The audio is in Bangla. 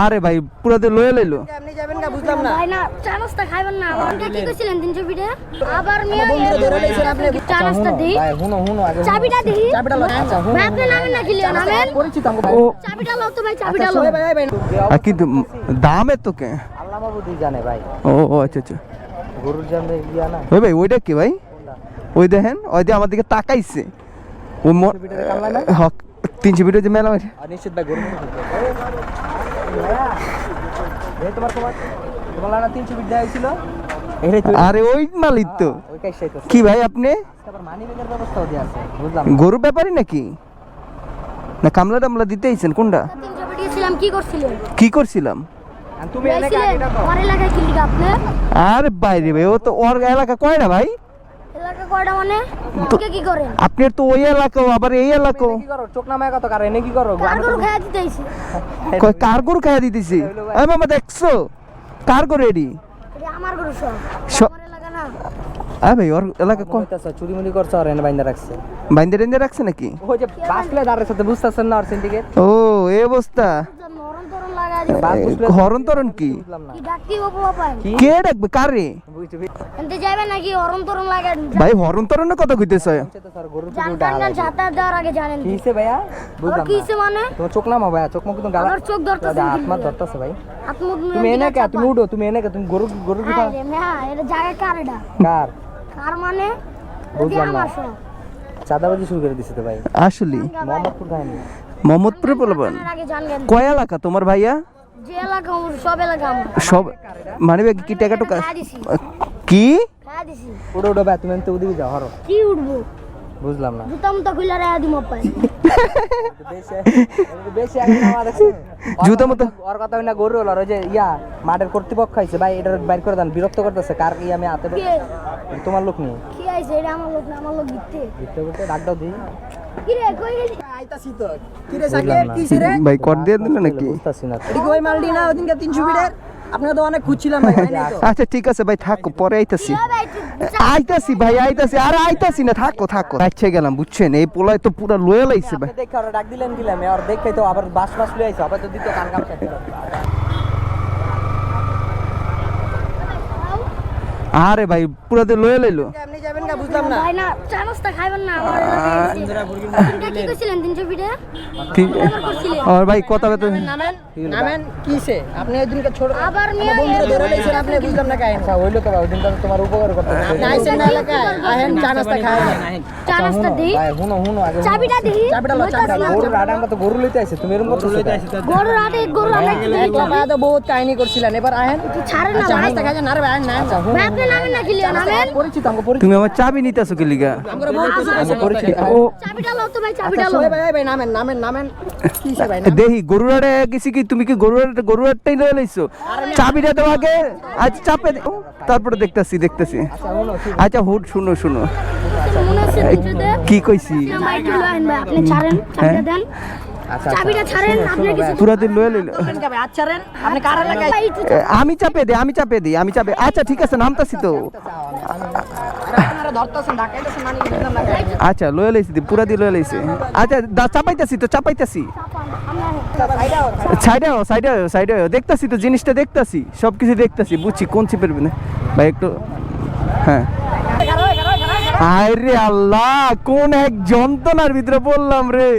আরে ভাই পুরাতে লয়ে লইলো। আপনি যাবেন না বুঝলাম না। ভাই না চা নাস্তা খাইবেন না। আমাকে কি কইছিলেন ফিটে আবার মিয়া বন্ধুরা ধরে লাইছেন আপনি। চা নাস্তা দিই। ভাই হুনো হুনো আগে চাবিটা দিই। চাবিটা লও। আচ্ছা হুনো ভাই আপনি নামেন না কি লিও নামেন। পরিচিত আমাকে ভাই। চাবিটা লও তো ভাই চাবিটা আচ্ছা লও। ভাই ভাই ভাই। আর কিন্তু দাম এত কে? আল্লাহ মাবুদি জানে ভাই। ও ও আচ্ছা আচ্ছা। গরুর জামে ইয়া না। ওই ভাই ওইটা কি ভাই? ওই দেখেন ওই দিয়ে আমার দিকে তাকাইছে। ও না? হক তিনশো ভিডিও যে মেলা মারি আর নিশ্চিত ভাই গরু এই তোমার তোমার তোমার না 300 বিট দেয়া হয়েছিল। আরে ওই মালিক তো। ওই কাজ সাইতো কি ভাই আপনি? মানি গরু ব্যাপারী নাকি? না কামলা টামলা দিতে আইছেন কোনটা? কি করছিলাম? কি লিখা আপনি? আরে বাইরে ভাই ও তো ওর এলাকা কয় না ভাই? এলাকা কয়টা মানে? আপনি কি করেন? আপনার তো ওই এলাকাও আবার এই এলাকাও কি করো? চোখ নামায় কত কার এনে কি করো? কার গরু খাইয়া দিতে আইছি কয় কার গরু খাইয়া দিতেছি? এই মামা দেখছ? কার গরু এডি? আমার গরু সব। আমার এলাকা না। আরে ভাই ওর এলাকা কোন চুরি মুরি করছ আর এনে বাইন্দা রাখছে। বাইন্দে টেন্দে রাখছে নাকি? ওই যে বাসলে দাঁড়ের সাথে বুঝতাছেন না আর সিন্ডিকেট ও এই অবস্থা নরম তরম লাগা দিছে বাস এ, বুঝলে হরণ তরণ কি? না কি? ডাকবে? কারে? যাবে নাকি অরম তরম লাগা? ভাই হরণ তরণের কথা কইতেছ? দেওয়ার আগে জানেন ভাইয়া? বুঝলাম মানে? তোমার চোখ নামা ভাইয়া চোখ মুখ গালা আমার চোখ ধরতেছে হাত ভাই। তুমি এনে কে? তুমি উঠো তুমি এনে কে? তুমি গরু গরু কি হাই এটা জায়গা কার এটা কার? কার মানে? বুঝলাম না। চাঁদাবাজি শুরু করে দিছে তো ভাই। আসলে। মোহাম্মদপুর কাহিনী। মোহাম্মদপুরে বলবেন? কয় এলাকা তোমার ভাইয়া? সব মানে কি টাকা টুকা কি? দিছি। উঠো উঠো ভাই তুমি তো ওদিকে যাও হরো। কি উঠবো বুঝলাম না। জুতা মুতা খুলে রেয়া দিম পাই বেশি আগে দেখছে জুতা মতো ওর কথা হই না গরু হলো আর ওই যে ইয়া মাঠের কর্তৃপক্ষ আইছে। ভাই এটা বাইর করে দেন বিরক্ত করতেছে। কার কি আমি হাতে তোমার লোক নেই কি আইছে? এটা আমার লোক না আমার লোক বলতে ডাক দাও দিই কি রে কই গেলি? আইতাছি তো। কি রে সাকিব, কিসে রে? ভাই, কর দিয়ে দিল নাকি? বুঝতাছি না এদিকে ওই মালটি? না ওদিনকে তিনশো ফিটের আপনারা তো অনেক খুঁজছিলাম ভাই পাইনি তো। আচ্ছা ঠিক আছে ভাই থাকো পরে আইতাছি। কি ভাই তুই আইতাছি ভাই আইতাছি। আরে আইতাছি না থাকো থাকো। আচ্ছা গেলাম বুঝছেন? এই পোলায় তো পুরো লয়ে লাইছে ভাই। দেখে ডাক দিলেন দিলাম আর দেখে তো আবার বাস বাস লই আইছে আবার তো দিতে কান কাম আরে ভাই পুরাতে লয়ে লইলো। আপনি যাবেন না বুঝলাম না। ভাই না চা নাস্তা খাইবেন না। আমার আপনি কি কইছিলেন দিন ছবিটা কি? করছিলেন। আর ভাই কথা কথা নামেন নামেন কিসে? আপনি ওইদিনকে ছোট আবার মিয়া বন্ধুরা ধরে লাইছেন আপনি বুঝলাম না কাহিনী। আচ্ছা হইল তো ভাই ওদিন তো তোমার উপকার করতে। আপনি আইছেন না এলাকায়? আহেন চা নাস্তা খায়। চা নাস্তা দিই। ভাই হুনো হুনো আগে চাবিটা দিই। চাবিটা লও, চাবিটা লও। গরু রাডা আমরা তো গরু লইতে আইছে তুমি এরকম করতেছো লইতে আইছে গরু রাতে গরু রাতে বাবা তো বহুত কাহিনী করছিলেন। এবার আহেন। ছাড়েন না চা ভাই? নাস্তা খাইছেন। আরে ভাই না ভাই আপনি নামেন না কি লিও নামেন। পরিচিত আমাকে পরিচিত। তুমি আমার চাবি নিতেছো কি লিগা? আমরা বহুত পরিচিত ও। চাবিটা লও তো ভাই আচ্ছা চাবিটা লও ভাই ভাই নামেন নামেন নামেন। কিসে ভাই দেহি গরুরারে গেছি কি? তুমি কি গরুরাড়ে গরুরারটাই লয়ে লইছো? চাবিটা দাও আগে। আজ চাপে দে- ও, তারপরে দেখতাছি দেখতাছি। আচ্ছা হুট শুনো শুনো। তিনশোতে কি কইছি? আচ্ছা একটু এ, আমি চাপে দে আমি চাপে দিই আমি চাপে আচ্ছা ঠিক আছে নামতাছি তো। আচ্ছা লয়ে লাইছি পুরা দিয়ে লয়ে লাইছি। আচ্ছা চাপাইতাছি তো চাপাইতাছি। সাইডে আও সাইডে সাইডে আও। দেখতাছি তো জিনিসটা দেখতাছি সব কিছু দেখতাছি বুঝছি কোন চিপের না ভাই একটু হ্যাঁ। আরে আল্লাহ কোন এক যন্ত্রণার ভিতরে বললাম রে।